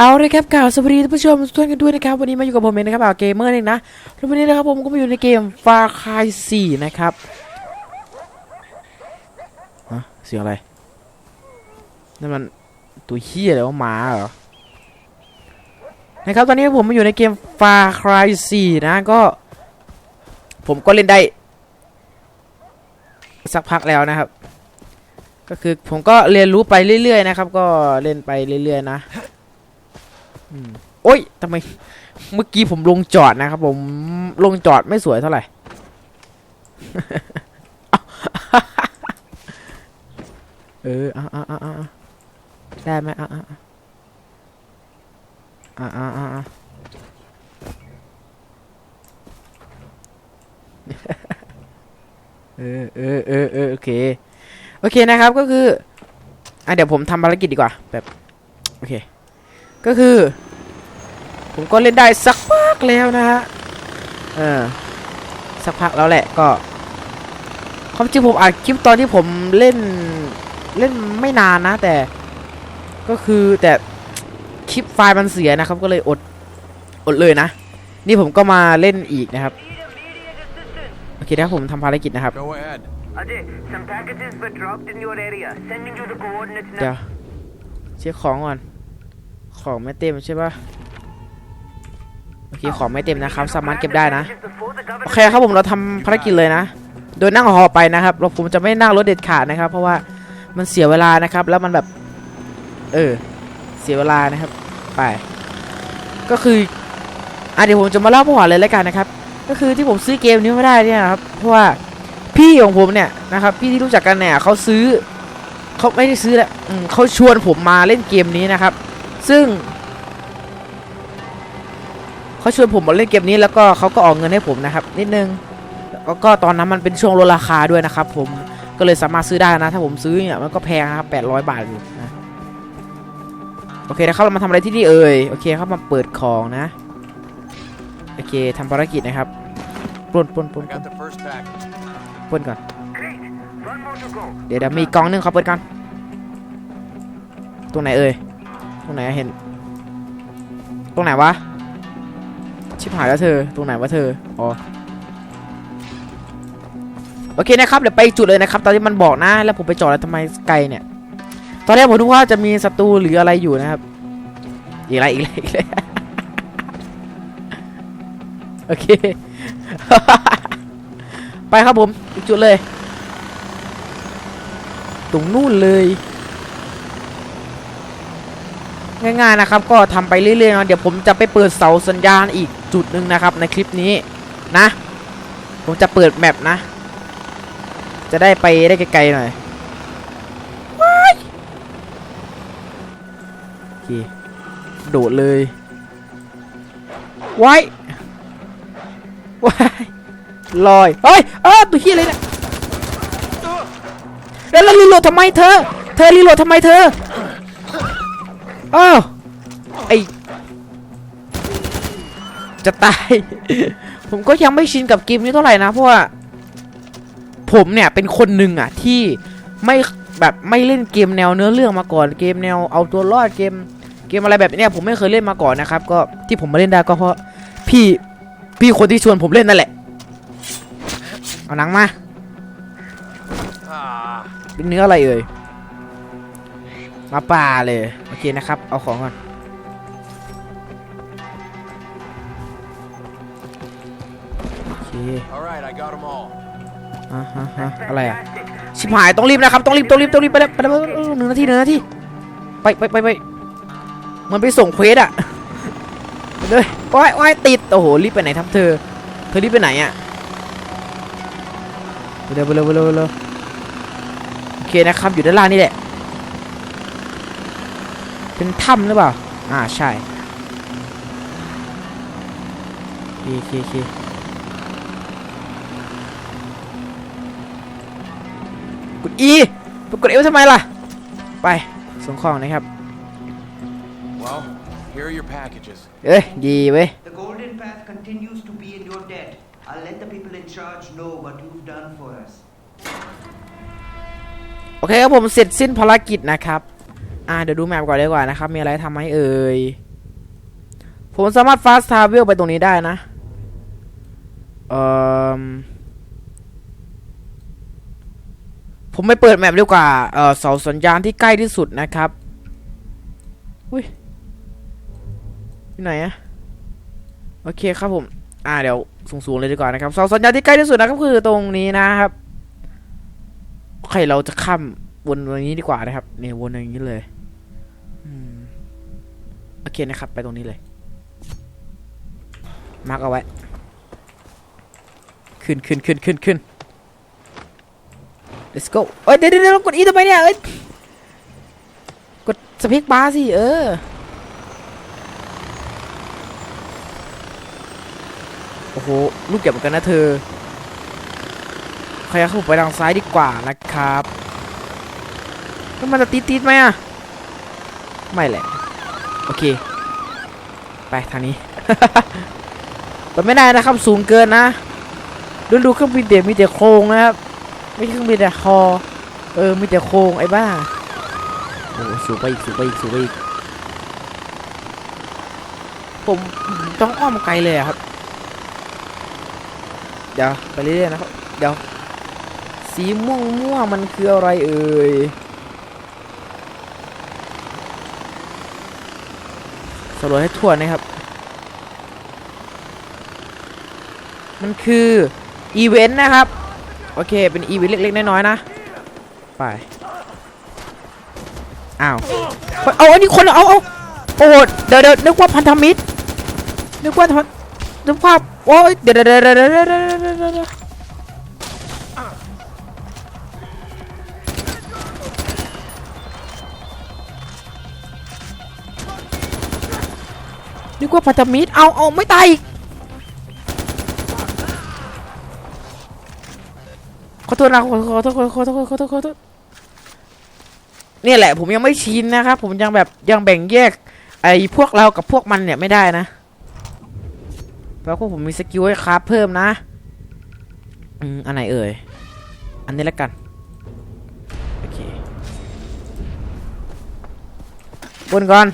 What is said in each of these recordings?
เอาเลยครับกล่าวสวัสดีท่านผู้ชมทุกท่านกันด้วยนะครับ วันนี้มาอยู่กับผมเองนะครับอ่าเกมเมอร์เองนะแล้ววันนี้นะครับผมก็มาอยู่ในเกม Far Cry 4นะครับฮะเสียงอะไรนั่นมันตัวเฮียอะไรวะหมาเหรอนะครับตอนนี้ผมมาอยู่ในเกม Far Cry 4นะก็ ผมก็เล่นได้ สักพักแล้วนะครับ ก็คือผมก็เรียนรู้ไปเรื่อยๆนะครับ ก็เล่นไปเรื่อยๆนะ โอ้ยทำไม เมื่อกี้ผมลงจอดนะครับผมลงจอดไม่สวยเท่าไหร่ เอออะอะอะอะได้ไหมอะอะอะอะอะอะเออเออเออเออโอเค โอเคนะครับก็คือ อะเดี๋ยวผมทำภารกิจดีกว่า แบบ โอเค ก็คือ ผมก็เล่นได้สักพักแล้วนะฮะเออสักพักแล้วแหละก็ความจริงผมอัดคลิปตอนที่ผมเล่นเล่นไม่นานนะ แต่ก็คือแต่คลิปไฟล์มันเสียนะครับ ก็เลยอดอดเลยนะ นี่ผมก็มาเล่นอีกนะครับโอเคนะครับผมทำภารกิจนะครับ Go ahead. Ajay, some packages were dropped in your area. Sending you the coordinates เดี๋ยว now. เช็คของก่อน ของไม่เต็มใช่ปะโอเคของไม่เต็มนะครับ สามารถเก็บได้นะ Packages before the โอ government เคครับผมเราทำภารกิจเลยนะ โดยนั่งหอไปนะครับเราผมจะไม่นั่งรถเด็ดขาดนะครับ เพราะว่ามันเสียเวลานะครับ แล้วมันแบบ เออ เสียเวลานะครับ ไป ก็คืออะเดี๋ยวผมจะมาเล่าประวัติเลยแล้วกันนะครับ ก็คือที่ผมซื้อเกมนี้ไม่ได้เนี่ยนะครับ เพราะว่าพี่ของผมเนี่ยนะครับ พี่ที่รู้จักกันเนี่ยเขาซื้อเขาไม่ได้ซื้อแหละอืมเขาชวนผมมาเล่นเกมนี้นะครับ ซึ่งเขาชวนผมมาเล่นเกมนี้แล้วก็เขาก็ออกเงินให้ผมนะครับ นิดนึงแล้วก็ตอนนั้นมันเป็นช่วงลดราคาด้วยนะครับ ผมก็เลยสามารถซื้อได้นะ ถ้าผมซื้อเนี่ยมันก็แพงนะครับ800บาทอยู่นะโอเคนะครับเรามาทำอะไรที่นี่เอ่ยโอเคครับมาเปิดของนะโอเคทำภารกิจนะครับปล้นปล้นปล้นปล้นปล้นก่อนเดี๋ยวมีกองหนึงเขาเปิดกันตรงไหนเอ่ย รงไหนเห็น ตรงไหนวะ ชิบหายแล้วเธอ ตรงไหนวะเธอ อ๋อ โอเคนะครับ เดี๋ยวไปจุดเลยนะครับ ตอนที่มันบอกนะ แล้วผมไปจอดแล้วทำไมไกลเนี่ย ตอนแรกผมนึกว่าจะมีศัตรูหรืออะไรอยู่นะครับ อีกแล้วอีกแล้วอีกแล้วโอเค ไปครับผม อีกจุดเลย ตรงนู่นเลย ง่ายๆนะครับ ก็ทำไปเรื่อยๆนะเดี๋ยวผมจะไปเปิดเสาสัญญาณอีกจุดหนึ่งนะครับ ในคลิปนี้นะ ผมจะเปิดแมปนะ จะได้ไปได้ไกลๆหน่อยว้ายโอเคโดดเลยว้ายว้ายลอยเฮ้ยเออตัวเฮียอะไรเนี่ยแล้วรีโหลดทำไมเธอ เธอรีโหลดทำไมเธอ อ้าวไอจะตาย ผมก็ยังไม่ชินกับเกมนี้เท่าไหร่นะเพราะว่าผมเนี่ยเป็นคนหนึ่งอะที่ไม่แบบไม่เล่นเกมแนวเนื้อเรื่องมาก่อนเกมแนวเอาตัวรอดเกม เกมอะไรแบบเนี้ยผมไม่เคยเล่นมาก่อนนะครับ ก็ที่ผมมาเล่นได้ก็เพราะพี่พี่คนที่ชวนผมเล่นนั่นแหละ เอาหนังมา Ah, เป็นเนื้ออะไรเอ่ย มาป่าเลย โอเคนะครับ เอาของก่อน โอเค all right, I got them all. อ่าฮะฮะอะไรอะ Fantastic. ชิบหายต้องรีบนะครับ ต้องรีบ ต้องรีบ ต้องรีบไปเลยไปเลยไปเลยหนึ่งนาทีหนึ่งนาที ไปไปไปไปมันไปส่งเควสอะไปเลยว้ายว้ายติด โอ้โห รีบไปไหนทับเธอ เธอรีบไปไหนอะไปเลยไปเลยไปเลยไปเลยโอเคนะครับ อยู่ด้านล่างนี่แหละ เป็นถ้ำหรือเปล่า อ่าใช่โอเคโอเคโอเคกด E ไปกด L ทำไมล่ะ ไปส่งของนะครับ Well, here are your packages. เอ้ยดีเว้ย The golden path continues to be in your debt. I'll let the people in charge know what you've done for us. โอเคครับผมเสร็จสิ้นภารกิจนะครับ อ่าเดี๋ยวดูแมปก่อนดีกว่านะครับ มีอะไรทำไหมเอ่ย ผมสามารถ fast travel ไปตรงนี้ได้นะ เอ่อ ผมไปเปิดแมปดีกว่า เอ่อเสาสัญญาณที่ใกล้ที่สุดนะครับ อุ้ยที่ไหนอะโอเคครับผม อ่าเดี๋ยวสูงๆเลยดีกว่านะครับเสาสัญญาณที่ใกล้ที่สุดนะครับคือตรงนี้นะครับโอเคเราจะข้ามวนตรงนี้ดีกว่านะครับเนี่ยวนอย่างนี้เลย โอเคนะครับ ไปตรงนี้เลย มาร์กเอาไว้ ขึ้นขึ้นขึ้นขึ้นขึ้น let's go เอ้ยเดี๋ยวเดี๋ยวเดี๋ยวกดอีทำไมเนี่ยเอ้ยกดสเปคบาร์สิ เออโอ้โหลูกเก็บเหมือนกันนะเธอใครเข้าไปทางซ้ายดีกว่านะครับแล้วมันจะตีดตีไหมอะ ไม่แหละ โอเค ไปทางนี้ ไปไม่ได้นะครับ สูงเกินนะ ดูดูเครื่องบินเด็กมีแต่โครงนะครับ ไม่ใช่เครื่องบินแต่คอ เออ มีแต่โครงไอ้บ้า โอ้สูงไปอีกสูงไปอีกสูงไปอีก ผมต้องอ้อมไกลเลยอะครับ เดี๋ยวไปเรื่อยๆนะครับ เดี๋ยว สีม่วงม่วงๆมันคืออะไรเอ่ยำรวจให้ทั่วนะครับ มันคืออีเวนต์นะครับ โอเค เป็นอีเวนต์เล็กๆ น้อยๆนะ ไป อ้าว เอาอันนี้คนเอาเอาโอ้เดี๋ยวเดี๋ยวนึกว่าพันธมิตรนึกว่าทนึกว่าโอ้ยเดี๋ยวเดี๋ยวเดี๋ยว กว่าพันธมิตรเอาเอาไม่ตายขอโทษนะขอขอโทษขอขอโทษขอโทษขอโทษเนี่ยแหละ ผมยังไม่ชินนะครับ ผมยังแบบยังแบ่งแยก ไอ้พวกเรากับพวกมันเนี่ยไม่ได้นะแล้วก็ผมมีสกิลให้คราฟเพิ่มนะอืมอันไหนเอ่ย อันนี้ละกัน โอเคบนก่อน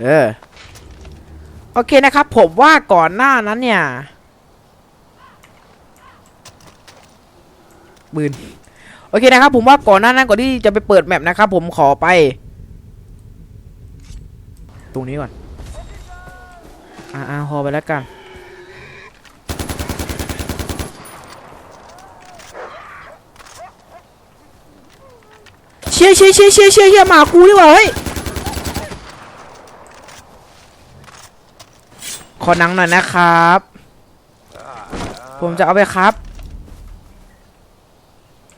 เออ โอเคนะครับ ผมว่าก่อนหน้านั้นเนี่ยปืนโอเคนะครับ ผมว่าก่อนหน้านั้นก่อนที่จะไปเปิดแมปนะครับ ผมขอไป ตรงนี้ก่อน อ่าๆพอไปแล้วกันเชี่ยเชี่ยเชี่ยเชี่ยเชี่ยมากูดีกว่าเฮ้ย ขอหนังหน่อยนะครับ ผมจะเอาไปครับ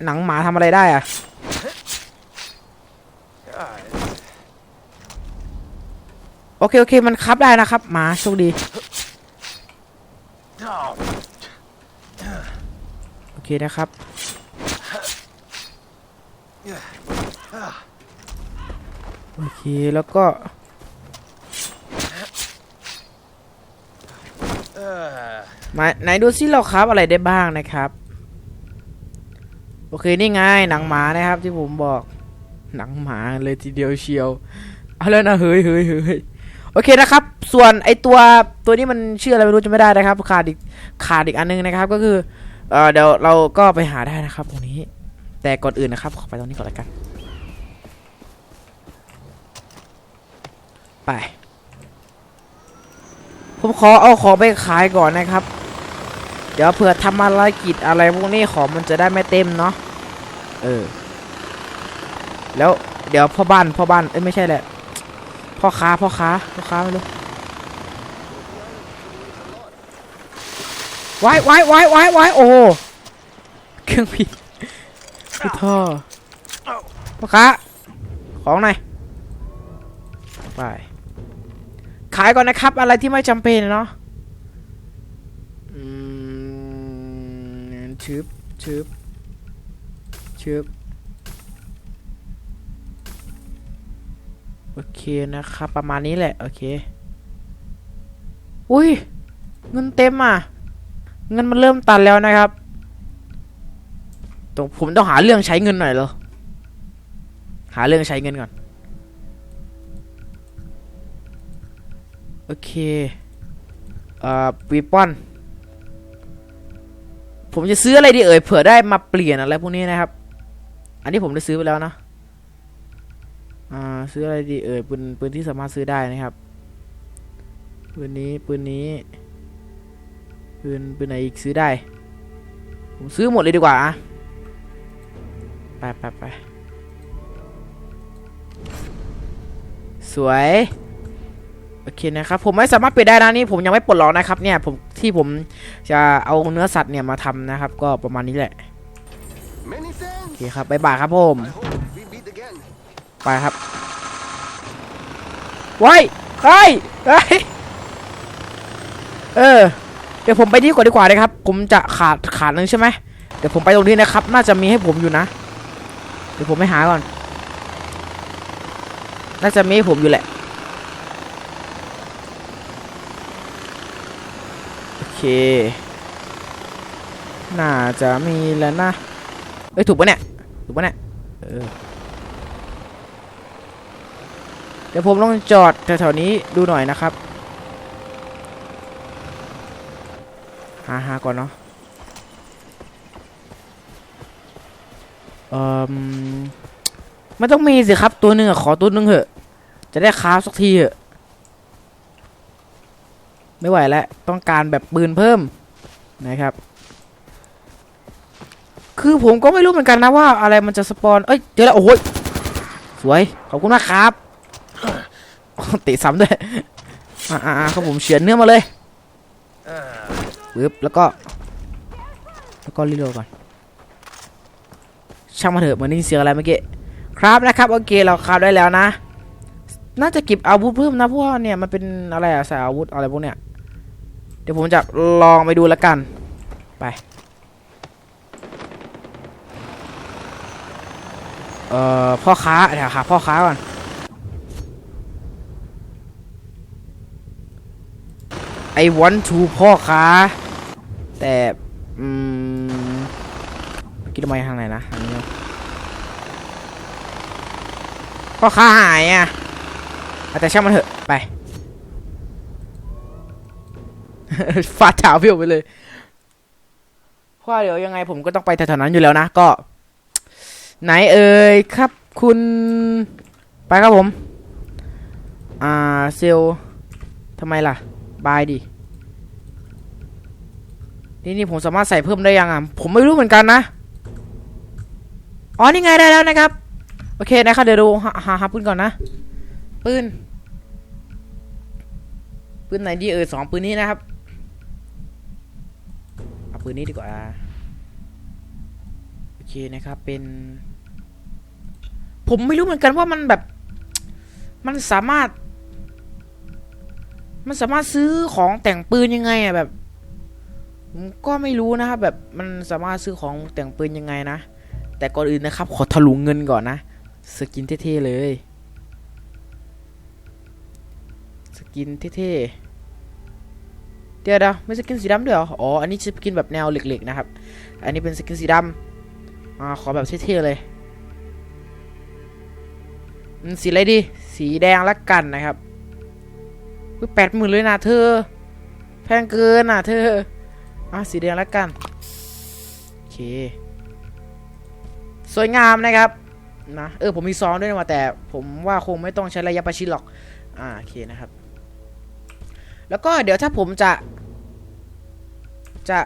หนังหมาทำอะไรได้อะโอเค โอเค มันครับได้นะครับ หมาโชคดี โอเคนะครับ โอเค แล้วก็ มาไหนดูซิเราครับอะไรได้บ้างนะครับ โอเคนี่ไงหนังหมานะครับที่ผมบอก หนังหมาเลยทีเดียวเชียว เอาแล้วนะเฮ้ยเฮ้ยเฮ้ยโอเคนะครับ ส่วนไอตัวตัวนี้มันชื่ออะไรไม่รู้จะไม่ได้นะครับ ขาดอีกขาดอีกอันนึงนะครับ ก็คือเออเดี๋ยวเราก็ไปหาได้นะครับ ตรงนี้ แต่ก่อนอื่นนะครับ ขอไปตรงนี้ก่อนละกัน ไป ผมขอเอาของไปขายก่อนนะครับ เดี๋ยวเผื่อทำภารกิจอะไรพวกนี้ของมันจะได้ไม่เต็มเนาะเออ แล้วเดี๋ยวพ่อบ้านพ่อบ้านเอ้ยไม่ใช่แหละพ่อค้าพ่อค้าพ่อค้าไม่รู้ไว้ไว้ไว้ไว้ไว้โอ้โหเครื่องผิดคือท่อพ่อค้าของหน่อยไป ขายก่อนนะครับ อะไรที่ไม่จำเป็นเนาะอืมชึบชึบชึบโอเคนะครับ ประมาณนี้แหละ โอเค อุ้ย เงินเต็มอะ เงินมันเริ่มตันแล้วนะครับต้องผมต้องหาเรื่องใช้เงินหน่อยเหรอ หาเรื่องใช้เงินก่อน โอเค เอ่อวีปอน ผมจะซื้ออะไรดีเอ่ย เผื่อได้มาเปลี่ยนอะไรพวกนี้นะครับ อันนี้ผมได้ซื้อไปแล้วนะ อ่า ซื้ออะไรดีเอ่ย ปืน ปืนที่สามารถซื้อได้นะครับ ปืนนี้ ปืนนี้ ปืน ปืนไหนอีกซื้อได้ ผมซื้อหมดเลยดีกว่าอะไปไปไปสวย โอเคนะครับผมไม่สามารถเปลี่ยนได้นะนี่ผมยังไม่ปลดล็อกนะครับเนี่ยผมที่ผมจะเอาเนื้อสัตว์เนี่ยมาทำนะครับ ก็ประมาณนี้แหละ Many โอ thanks. เคครับบ๊ายบายครับผม I hope we meet again. ไปครับไว้เฮ้ยเฮ้ยเออเดี๋ยวผมไปที่ก่อนดีกว่านะครับ ผมจะขาดขาดหนึ่งใช่ไหมเดี๋ยวผมไปตรงนี้นะครับ น่าจะมีให้ผมอยู่นะ เดี๋ยวผมไปหาก่อน น่าจะมีให้ผมอยู่แหละ โอเค น่าจะมีแล้วนะ เอ้ย ถูกปะเนี่ย ถูกปะเนี่ยเออเดี๋ยวผมลองจอดแถวๆนี้ดูหน่อยนะครับ หาหาก่อนเนาะเอ่อไม่ต้องมีสิครับตัวหนึ่งขอตัวหนึ่งเหอะ จะได้ค้าสักทีเหอะ ไม่ไหวแล้ว ต้องการแบบปืนเพิ่มนะครับ คือผมก็ไม่รู้เหมือนกันนะว่าอะไรมันจะสปอน เอ้ย เจอแล้ว โอ้ยสวย ขอบคุณมากครับติซ้ำด้วย อ่าๆๆครับผมเฉือนเนื้อมาเลยปึ๊บแล้วก็ แล้วก็รีโหลดก่อน ช่างมาเถอะเหมือนได้ยินเสียงอะไรเมื่อกี้ ครับนะครับ โอเค เราครับได้แล้วนะ น่าจะเก็บอาวุธเพิ่มนะพว่าเนี่ยมันเป็นอะไรอะใส่อาวุธอะไรพวกเนี้ยเดี๋ยวผมจะลองไปดูแล้วกันไปเอ่อพ่อค้าเดี๋ยวหาพ่อค้าก่อนไอวันทูพ่อค้า แต่อืมคิดทำไมทางไหนนะทางนี้พ่อค้าหายอะ แต่ช่างมันเถอะ ไป ฟาดเท้าพี่ออกไปเลยเพราะเดี๋ยวยังไงผมก็ต้องไปแถวๆนั้นอยู่แล้วนะ ก็ ไหนเอ่ยครับ คุณ ไปครับผม อ่า เซลทำไมล่ะ บายดินี่นี่ผมสามารถใส่เพิ่มได้ยังอะ ผมไม่รู้เหมือนกันนะ อ๋อ นี่ไงได้แล้วนะครับ โอเคนะครับ เดี๋ยวดูหาหาหาปืนก่อนนะ ปืน ปืนไหนดีเออสองปืนนี้นะครับ เอาปืนนี้ดีกว่า โอเคนะครับ เป็น ผมไม่รู้เหมือนกันว่ามันแบบ มันสามารถ มันสามารถซื้อของแต่งปืนยังไงอะแบบผมก็ไม่รู้นะครับ แบบมันสามารถซื้อของแต่งปืนยังไงนะ แต่ก่อนอื่นนะครับ ขอถลุงเงินก่อนนะ สกินเท่ๆเลย สกินเท่ๆ เดี๋ยวเดี๋ยวไม่สกินสีดำด้วยเหรอ อ๋อ อันนี้สกินแบบแนวเหล็กๆนะครับ อันนี้เป็นสกินสีดำอ่าขอแบบเท่ๆเลยสีอะไรดี สีแดงละกันนะครับแปดหมื่นเลยนะเธอ แพงเกินอะเธออะสีแดงละกันโอเค สวยงามนะครับนะเออผมมีซองด้วยนะว่าแต่ผมว่าคงไม่ต้องใช้ระยะประชิดหรอก อ่าโอเคนะครับ แล้วก็เดี๋ยวถ้าผมจะ จะ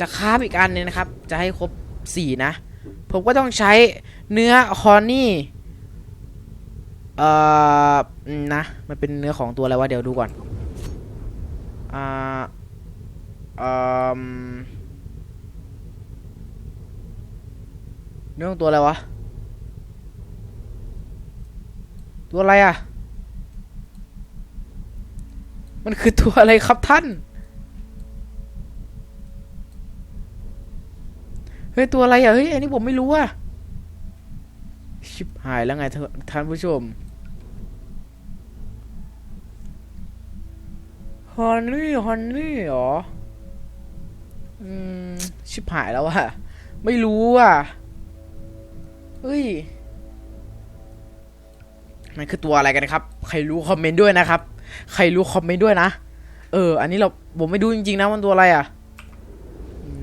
จะคราฟอีกอันนึงนะครับ จะให้ครบสี่นะ ผมก็ต้องใช้เนื้อฮอนนี่เอ่อนะ มันเป็นเนื้อของตัวอะไรวะเดี๋ยวดูก่อนอ่าเอ่อเนื้อของตัวอะไรวะ ตัวอะไรอะ มันคือตัวอะไรครับท่าน เฮ้ย ตัวอะไรอะ เฮ้ย อันนี้ผมไม่รู้อะ ชิบหายแล้วไงท่านท่านผู้ชมฮอนนี่ฮอนนี่เหรอ อืม ชิบหายแล้วอะไม่รู้อะ เฮ้ย มันคือตัวอะไรกันครับ ใครรู้คอมเมนต์ด้วยนะครับ ใครรู้คอมเมนต์ด้วยนะ เออ อันนี้เราผมไม่ดูจริงๆนะมันตัวอะไรอะ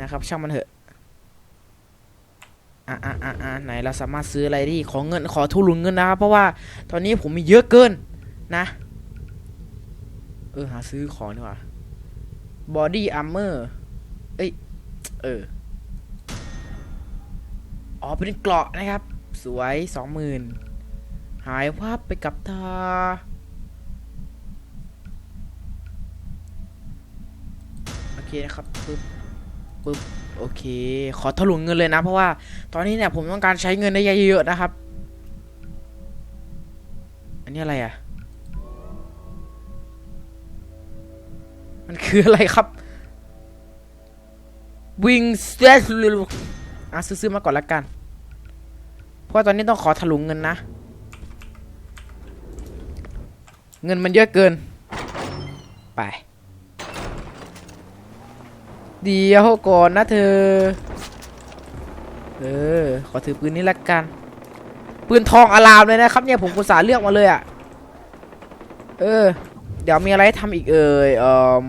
นะครับ ช่างมันเถอะอะอะอะอะไหนเราสามารถซื้ออะไรที่ขอเงินขอทุนเงินนะครับ เพราะว่าตอนนี้ผมมีเยอะเกินนะ เออหาซื้อของดีกว่า body armor เอ้ย เออ อ๋อ เป็นเกราะนะครับ สวยสองหมื่นหายวับไปกับตา โอเคนะครับปึ๊บปึ๊บโอเค ขอถลุงเงินเลยนะ เพราะว่าตอนนี้เนี่ยผมต้องการใช้เงินได้เยอะๆนะครับ อันนี้อะไรอะ มันคืออะไรครับวิงสเตสอะซื้อๆมาก่อนละกัน เพราะว่าตอนนี้ต้องขอถลุงเงินนะ เงินมันเยอะเกิน ไป เดี๋ยวก่อนนะเธอ เออ ขอถือปืนนี้ละกัน ปืนทองอลามเลยนะครับเนี่ยผมกุศาเลือกมาเลยอะ่ะ เออ เดี๋ยวมีอะไรทำอีกเอ่ยเอ่อ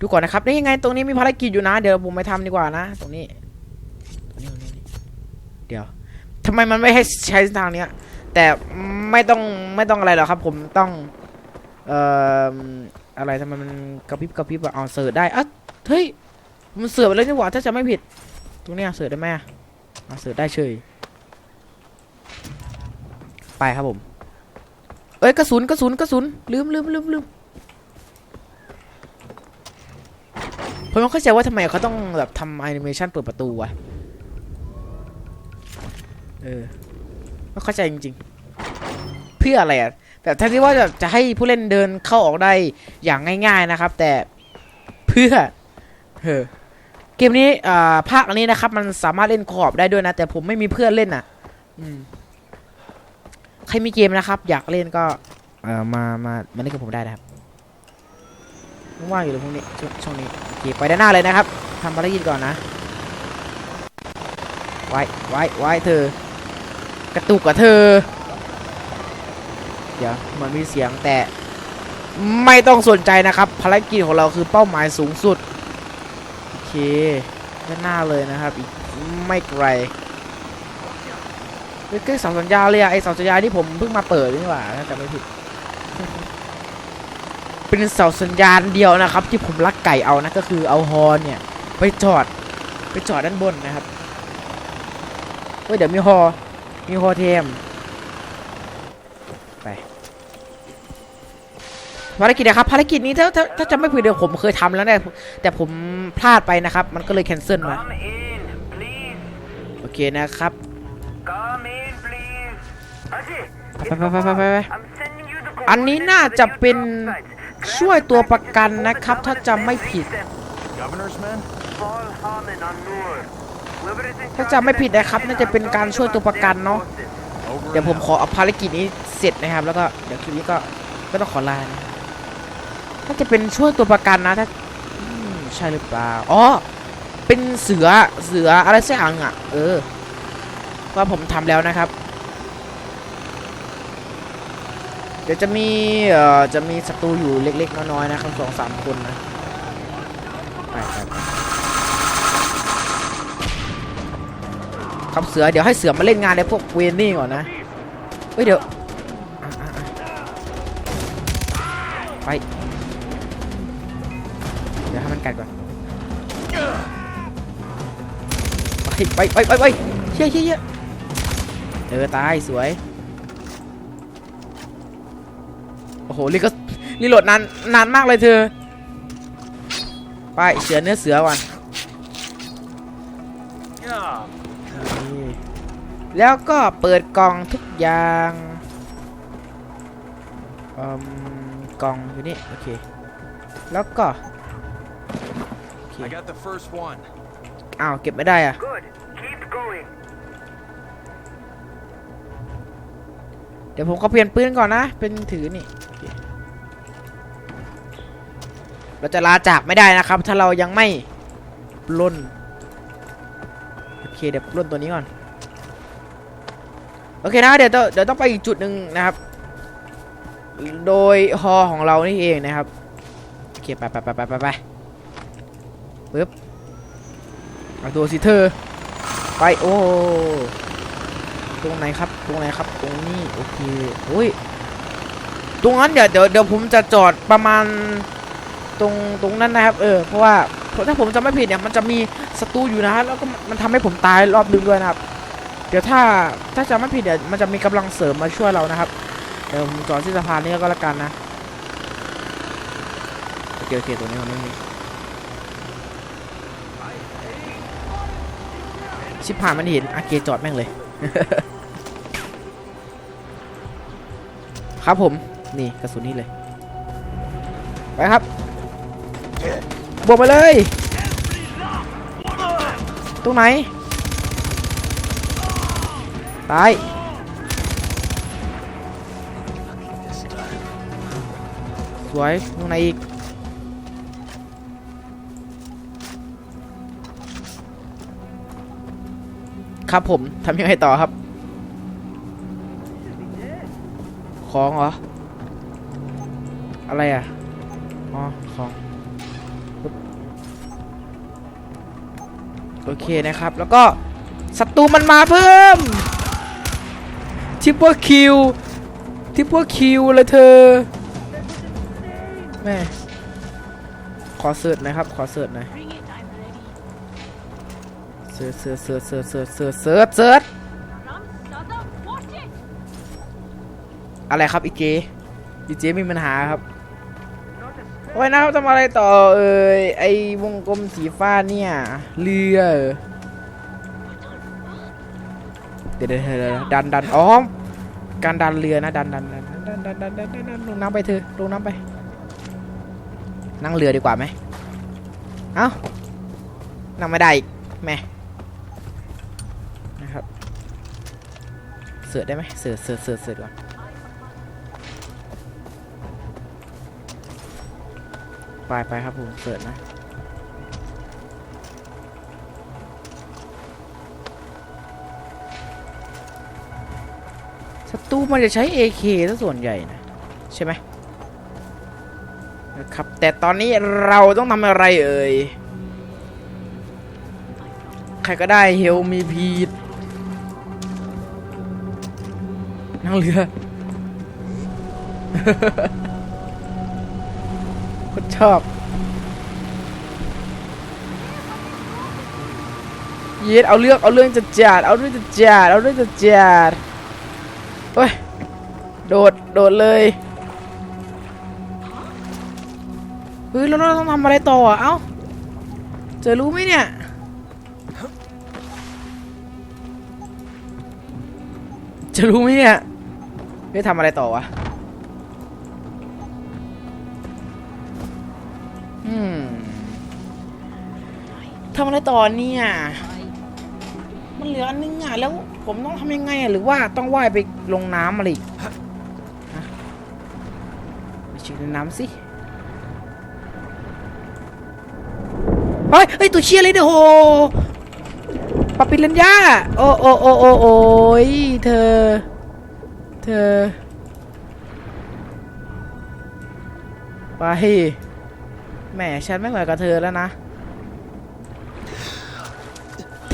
ดูก่อนนะครับนี่ยังไงตรงนี้มีภารกิจอยู่นะ เดี๋ยวผมไปทำดีกว่านะ ตรงนี้ตรงนี้ตรงนี้ เดี๋ยวทำไมมันไม่ให้ใช้ทางเนี้ย แต่ไม่ต้องไม่ต้องอะไรหรอกครับ ผมต้อง เอ่อ อะไรทำไมมันกระพริบกระพริบอะเอาเสิร์ชได้อะเฮ้ยมันเสิร์ชไปเลยนี่หว่าถ้าจะไม่ผิด ตรงเนี้ยเสิร์ชได้ไหมอะเอาเสิร์ชได้เฉยไปครับผม เอ้ยกระสุนกระสุนกระสุนลืมลืมลืมลืมผมไม่เข้าใจว่าทำไมเขาต้องแบบทำแอนิเมชันเปิดประตูอะเออไม่เข้าใจจริงๆ พื่ออะไรอะแต่แทนที่ว่าจะจะให้ผู้เล่นเดินเข้าออกได้อย่างง่าย ๆนะครับ แต่เพื่อเออเกมนี้อ่าภาคอันนี้นะครับ มันสามารถเล่นขอบได้ด้วยนะ แต่ผมไม่มีเพื่อนเล่นอะ อืมใครมีเกมนะครับ อยากเล่นก็เอ่อมามามาเล่นกับผมได้นะครับว่างๆอยู่เลยพวกนี้ช่วงช่วงนี้โอเคไปด้านหน้าเลยนะครับทำภารกิจก่อนนะไว้ไว้ไว้เธอกระตุกกับเธอ เดี๋ยวมันมีเสียงแต่ไม่ต้องสนใจนะครับ ภารกิจของเราคือเป้าหมายสูงสุด โอเคด้านหน้าเลยนะครับ อีกไม่ไกลเฮ้ยใกล้เสาสัญญาเลยอะไอเสาสัญญาที่ผมเพิ่งมาเปิดนี่หว่าถ้าจำไม่ผิด เป็นเสาสัญญาณเดียวนะครับ ที่ผมลักไก่เอานะก็คือเอาฮอเนี่ย ไปจอดไปจอดด้านบนนะครับเฮ้ยเดี๋ยวมีฮอมีฮอเทม ไปภารกิจนะครับภารกิจนี้ถ้าถ้าถ้าจะไม่ผิดเดี๋ยวผมเคยทำแล้วเนี่ยแต่ผมพลาดไปนะครับ มันก็เลยแคนเซิลมา Come in, please. โอเคนะครับ Come in, please. Ajay, ไปไปไปไปไป I'm sending you the อันนี้น่าจะเป็น coordinates ช่วยตัวประกันนะครับ ถ้าจำไม่ผิด Governor's men? Paul Harmon on Noor. Whoever is in ถ้า charge จำไม่ผิดนะครับ น่าจะเป็นการช่วยตัวประกันเนาะ Over เดี๋ยว and ผม out. ขอเอาภารกิจนี้ เสร็จนะครับ แล้วก็เดี๋ยวคลิปนี้ก็ก็ต้องขอลานะน่าจะเป็นช่วยตัวประกันนะถ้าใช่หรือเปล่าอ๋อเป็นเสือเสืออะไรสักอย่างอะ เออว่าผมทำแล้วนะครับ เดี๋ยวจะมีเอ่อจะมีศัตรูอยู่เล็ก ๆ น้อยๆนะครับสองสามคนนะไปไปไปครับเสือเดี๋ยวให้เสือมาเล่นงานในพวกเวนนี่ก่อนนะเฮ้ยเดี๋ยว ไป เดี๋ยวให้มันกัดก่อนไปไปไปไปไปเชี่ยเชี่ยเชี่ยเออตายสวย โอ้โหรีก็รีโหลดนานนานมากเลยเธอ ไปเสือเนื้อเสือก่อนแล้วก็เปิดกล่องทุกอย่างอืม กล่องอยู่นี่โอเคแล้วก็ I got the first one. อ้าวเก็บไม่ได้อะ Good. Keep going. เดี๋ยวผมขอเปลี่ยนปืนก่อนนะ เป็นถือนี่โอเคเราจะลาจากไม่ได้นะครับ ถ้าเรายังไม่ปล้นโอเคเดี๋ยวปล้นตัวนี้ก่อน โอเคนะเดี๋ยวต้องเดี๋ยวต้องไปอีกจุดหนึ่งนะครับ โดยฮอของเรานี่เองนะครับโอเคไปไปไปไปไปไปปึ๊บเอาตัวสิเธอ ไปโอ้ตรงไหนครับ ตรงไหนครับ ตรงนี้โอเคโอ้ยตรงนั้นเดี๋ยวเดี๋ยวเดี๋ยวผมจะจอดประมาณตรงตรงนั้นนะครับ เออเพราะว่าถ้าผมจำไม่ผิดเนี่ยมันจะมีศัตรูอยู่นะฮะแล้วก็มันทำให้ผมตายรอบนึงด้วยนะครับ เดี๋ยวถ้าถ้าจำไม่ผิดเดี๋ยมันจะมีกำลังเสริมมาช่วยเรานะครับ ดี๋ยวผมจอดที่สะพานนี้ก็แล้วกันนะโอเคโอเคตัวนี้มันไม่มีชิบหายมันเห็นอาเกจอดแม่งเลย ครับผมนี่กระสุนนี่เลย ไปครับบวกไปเลย ตรงไหน ตาย วยตรงไหนอีกครับผมทำยังไงต่อครับ ของเหรอ อะไรอะ อ๋อ ของ โอเคนะครับ แล้วก็ศัตรูมันมาเพิ่ม ทิปเปอร์คิว ทิปเปอร์คิวเลยเธอ แม่ขอเสิร์ชหน่อยครับ ขอเสิร์ชหน่อยเสิร์ชเสิร์ชเสิร์ชเสิร์ชเสิร์ชเสิร์ชเสิร์ชเสิร์ชอะไรครับอีเจอีเจมีปัญหาครับโอ้ยนะครับทำอะไรต่อเอ่ยไอวงกลมสีฟ้าเนี่ยเรือเดี๋ยวเดี๋ยวดันดันอ๋อการดันเรือนะดันดันดันดันดันดันดันดันดันลงน้ำไปเธอลงน้ำไป นั่งเรือดีกว่าไหมเอ้านั่งไม่ได้อีกแม่นะครับ เสือได้ไหมเสือเสือเสือเสือก่อนไปไปครับผมเสือนะศัตรูมันจะใช้ AK ซะส่วนใหญ่นะ ใช่ไหม นะครับ แต่ตอนนี้เราต้องทำอะไรเอ่ย ใครก็ได้เฮลมีพีดนั่งเรือคนชอบเย็ดเอาเรื่องเอาเรื่องจะจัดเอาเรื่องจะจัดเอาเรื่องจะจัดเฮ้ย โดด โดดเลย ฮ้ยแล้วเราต้องทำอะไรต่ออะเอ้าจะรู้ไหมเนี่ยจะรู้ไหมเนี่ยเฮ้ยทำอะไรต่อวะอืมทำอะไรต่อเนี่ยมันเหลืออันนึงอะแล้วผมต้องทำยังไงอะหรือว่าต้องว่ายไปลงน้ำอะไรอีกฮะไปชิมน้ำสิ ฮ้ยเฮ้ยตัวเชียร์เลยเด้อโหปาปิลัญญาโอ้โอ้โอ้โอ้โอ้ยเธอ เธอ ไป แหมฉันไม่ไหวกับเธอแล้วนะ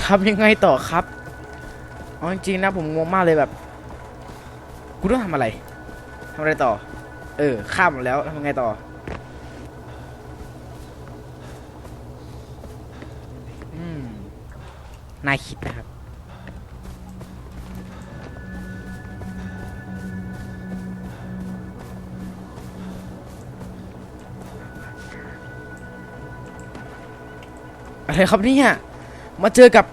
ทำยังไงต่อครับเอาจริงๆนะผมงงมากเลยแบบ กูต้องทำอะไรทำอะไรต่อ เออ ข้ามหมดแล้วทำยังไงต่อ น่าคิดนะครับ อะไรครับเนี่ยมาเจอกับ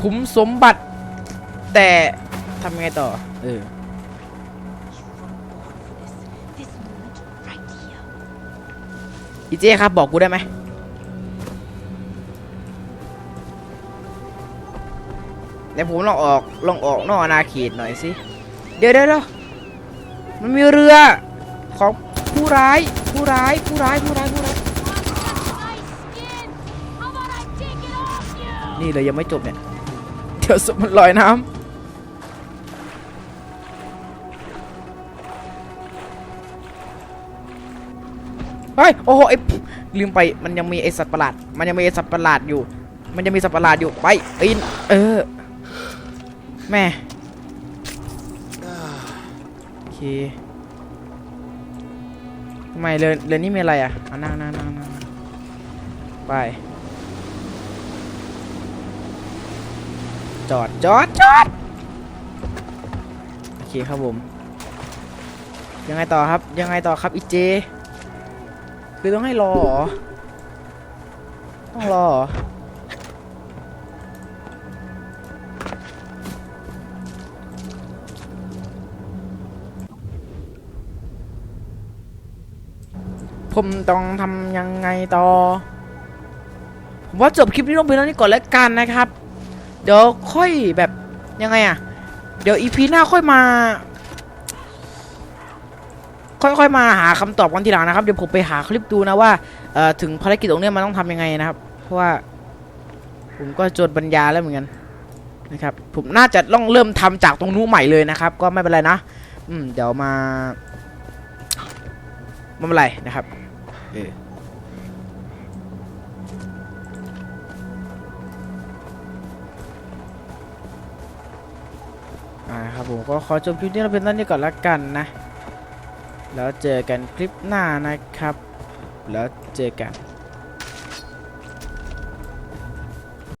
ขุมสมบัติ แต่ทำยังไงต่อ เอออีเจครับบอกกูได้ไหม เดี๋ยวผมลองออกลองออกนอกอาณาเขตหน่อยสิเดี๋ยวเดี๋ยวเดี๋ยวมันมีเรือของผู้ร้ายผู้ร้ายผู้ร้ายผู้ร้ายผู้ร้ายนี่เลยยังไม่จบเนี่ยเดี๋ยวศพมันลอยน้ำเฮ้ยโอ้โหไอ้ลืมไปมันยังมีไอสัตว์ประหลาด มันยังมีไอสัตว์ประหลาดอยู่ มันยังมีสัตว์ประหลาดอยู่ไปปีนเออ แม่โอเคทำไมเรือนเรือนนี่มีอะไรอะอะนั่งนั่งนั่งนั่งไป จอดจอดจอดโอเคครับผม ยังไงต่อครับ ยังไงต่อครับอีเจ คือต้องให้รอหรอ ต้องรอหรอ ผมต้องทำยังไงต่อ ผมว่าจบคลิปนี้ลงไปแล้วนี่ก่อนแล้วกันนะครับ เดี๋ยวค่อยแบบยังไงอะเดี๋ยวอีพีหน้าค่อยมา ค่อยๆมาหาคำตอบกันทีหลังนะครับ เดี๋ยวผมไปหาคลิปดูนะว่าเอ่อถึงภารกิจตรงนี้มันต้องทำยังไงนะครับ เพราะว่า ผมก็จดบรรยาแล้วเหมือนกันนะครับ ผมน่าจะต้องเริ่มทำจากตรงนู้นใหม่เลยนะครับ ก็ไม่เป็นไรนะ อืม เดี๋ยวมาไม่เป็นไรนะครับ เอออ่าครับผมก็ขอจบคลิปนี้เราเป็นต้นนี้ก่อนละกันนะ แล้วเจอกันคลิปหน้านะครับ แล้วเจอกัน